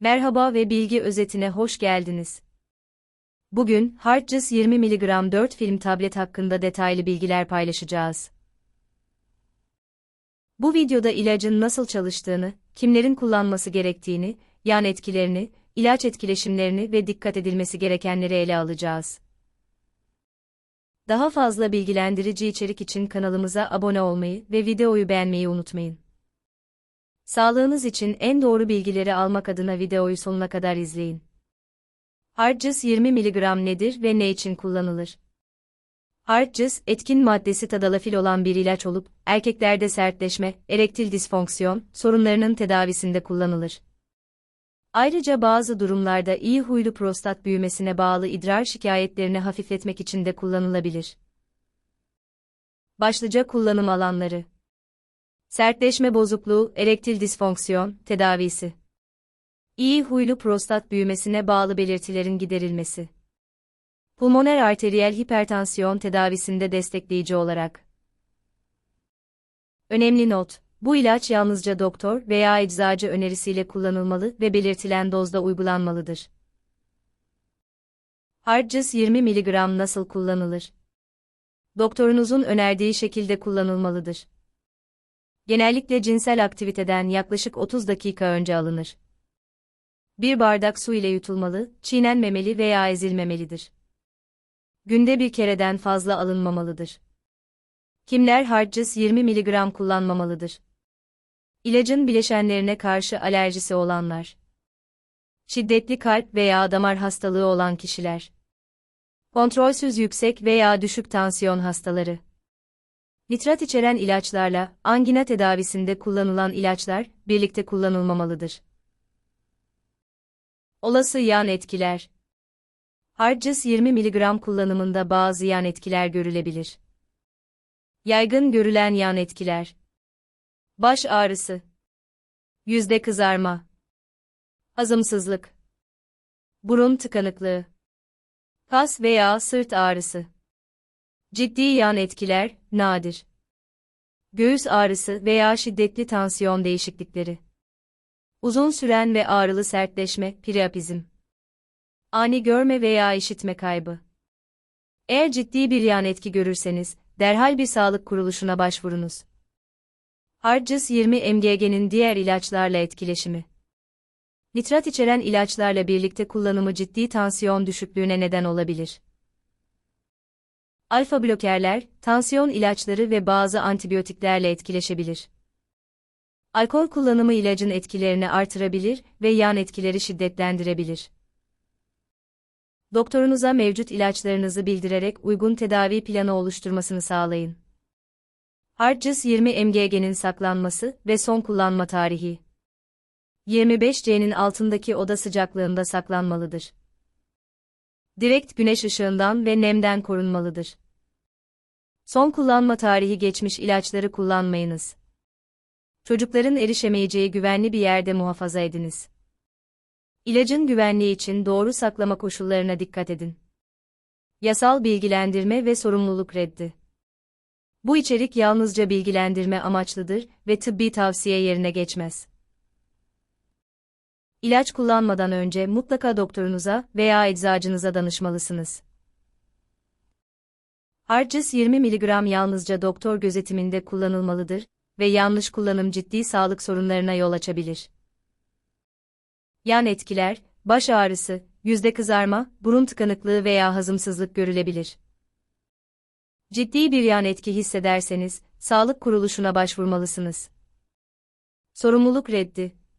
Merhaba ve bilgi özetine hoş geldiniz. Bugün Hardgis 20 mg 4 film tablet hakkında detaylı bilgiler paylaşacağız. Bu videoda ilacın nasıl çalıştığını, kimlerin kullanması gerektiğini, yan etkilerini, ilaç etkileşimlerini ve dikkat edilmesi gerekenleri ele alacağız. Daha fazla bilgilendirici içerik için kanalımıza abone olmayı ve videoyu beğenmeyi unutmayın. Sağlığınız için en doğru bilgileri almak adına videoyu sonuna kadar izleyin. Harcız 20 mg nedir ve ne için kullanılır? Harcız, etkin maddesi tadalafil olan bir ilaç olup, erkeklerde sertleşme, erektil disfonksiyon sorunlarının tedavisinde kullanılır. Ayrıca bazı durumlarda iyi huylu prostat büyümesine bağlı idrar şikayetlerini hafifletmek için de kullanılabilir. Başlıca kullanım alanları Sertleşme bozukluğu, erektil disfonksiyon, tedavisi. İyi huylu prostat büyümesine bağlı belirtilerin giderilmesi. Pulmoner arteriyel hipertansiyon tedavisinde destekleyici olarak. Önemli not, bu ilaç yalnızca doktor veya eczacı önerisiyle kullanılmalı ve belirtilen dozda uygulanmalıdır. Harcız 20 mg nasıl kullanılır? Doktorunuzun önerdiği şekilde kullanılmalıdır genellikle cinsel aktiviteden yaklaşık 30 dakika önce alınır. Bir bardak su ile yutulmalı, çiğnenmemeli veya ezilmemelidir. Günde bir kereden fazla alınmamalıdır. Kimler harcız 20 mg kullanmamalıdır? İlacın bileşenlerine karşı alerjisi olanlar. Şiddetli kalp veya damar hastalığı olan kişiler. Kontrolsüz yüksek veya düşük tansiyon hastaları. Nitrat içeren ilaçlarla angina tedavisinde kullanılan ilaçlar birlikte kullanılmamalıdır. Olası yan etkiler. Harcız 20 mg kullanımında bazı yan etkiler görülebilir. Yaygın görülen yan etkiler. Baş ağrısı. Yüzde kızarma. Hazımsızlık. Burun tıkanıklığı. Kas veya sırt ağrısı Ciddi yan etkiler, nadir. Göğüs ağrısı veya şiddetli tansiyon değişiklikleri. Uzun süren ve ağrılı sertleşme, priapizm. Ani görme veya işitme kaybı. Eğer ciddi bir yan etki görürseniz, derhal bir sağlık kuruluşuna başvurunuz. Harcız 20 mg'nin diğer ilaçlarla etkileşimi. Nitrat içeren ilaçlarla birlikte kullanımı ciddi tansiyon düşüklüğüne neden olabilir. Alfa blokerler, tansiyon ilaçları ve bazı antibiyotiklerle etkileşebilir. Alkol kullanımı ilacın etkilerini artırabilir ve yan etkileri şiddetlendirebilir. Doktorunuza mevcut ilaçlarınızı bildirerek uygun tedavi planı oluşturmasını sağlayın. Harcız 20 mg'nin saklanması ve son kullanma tarihi. 25C'nin altındaki oda sıcaklığında saklanmalıdır direkt güneş ışığından ve nemden korunmalıdır. Son kullanma tarihi geçmiş ilaçları kullanmayınız. Çocukların erişemeyeceği güvenli bir yerde muhafaza ediniz. İlacın güvenliği için doğru saklama koşullarına dikkat edin. Yasal bilgilendirme ve sorumluluk reddi. Bu içerik yalnızca bilgilendirme amaçlıdır ve tıbbi tavsiye yerine geçmez. İlaç kullanmadan önce mutlaka doktorunuza veya eczacınıza danışmalısınız. Harcız 20 mg yalnızca doktor gözetiminde kullanılmalıdır ve yanlış kullanım ciddi sağlık sorunlarına yol açabilir. Yan etkiler, baş ağrısı, yüzde kızarma, burun tıkanıklığı veya hazımsızlık görülebilir. Ciddi bir yan etki hissederseniz, sağlık kuruluşuna başvurmalısınız. Sorumluluk reddi